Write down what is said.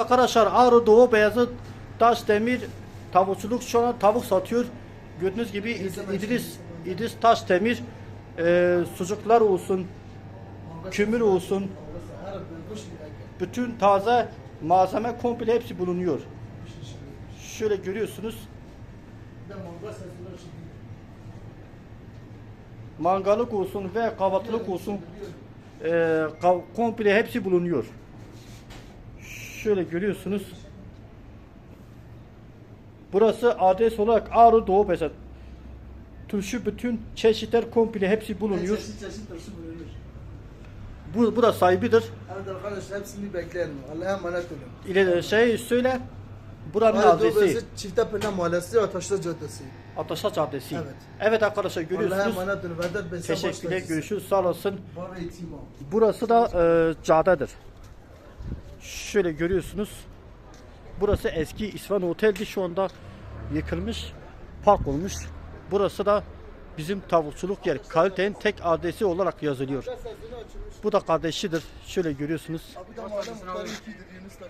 Arkadaşlar Ağrı Doğu Beyazıt Taş Demir tavukçuluk şu an tavuk satıyor. Gördüğünüz gibi İd- İdris İdris Taş Demir e, sucuklar olsun, kümür olsun, bütün taze malzeme komple hepsi bulunuyor. Şöyle görüyorsunuz. Mangalık olsun ve kahvaltılık olsun e, komple hepsi bulunuyor. Şöyle görüyorsunuz. Burası adres olarak Ağrı Doğu Besat. Turşu bütün çeşitler komple hepsi bulunuyor. Çeşit çeşit turşu bulunuyor. Bu, bu da sahibidir. Evet arkadaşlar hepsini bekleyin. Allah'a emanet olun. İle şey söyle. Buranın Ağrı Doğu adresi. Beyazıt Çiftepenar Mahallesi Ataşlar Caddesi. Ataşaç adresi. Evet. Evet arkadaşlar Allah'a görüyorsunuz. Teşekkürler. Görüşürüz. Sağ olasın. Burası da e, cadedir. Şöyle görüyorsunuz. Burası eski İsvan Otel'di. Şu anda yıkılmış. Park olmuş. Burası da bizim tavukçuluk yer. Kalitenin tek adresi olarak yazılıyor. Bu da kardeşidir. Şöyle görüyorsunuz.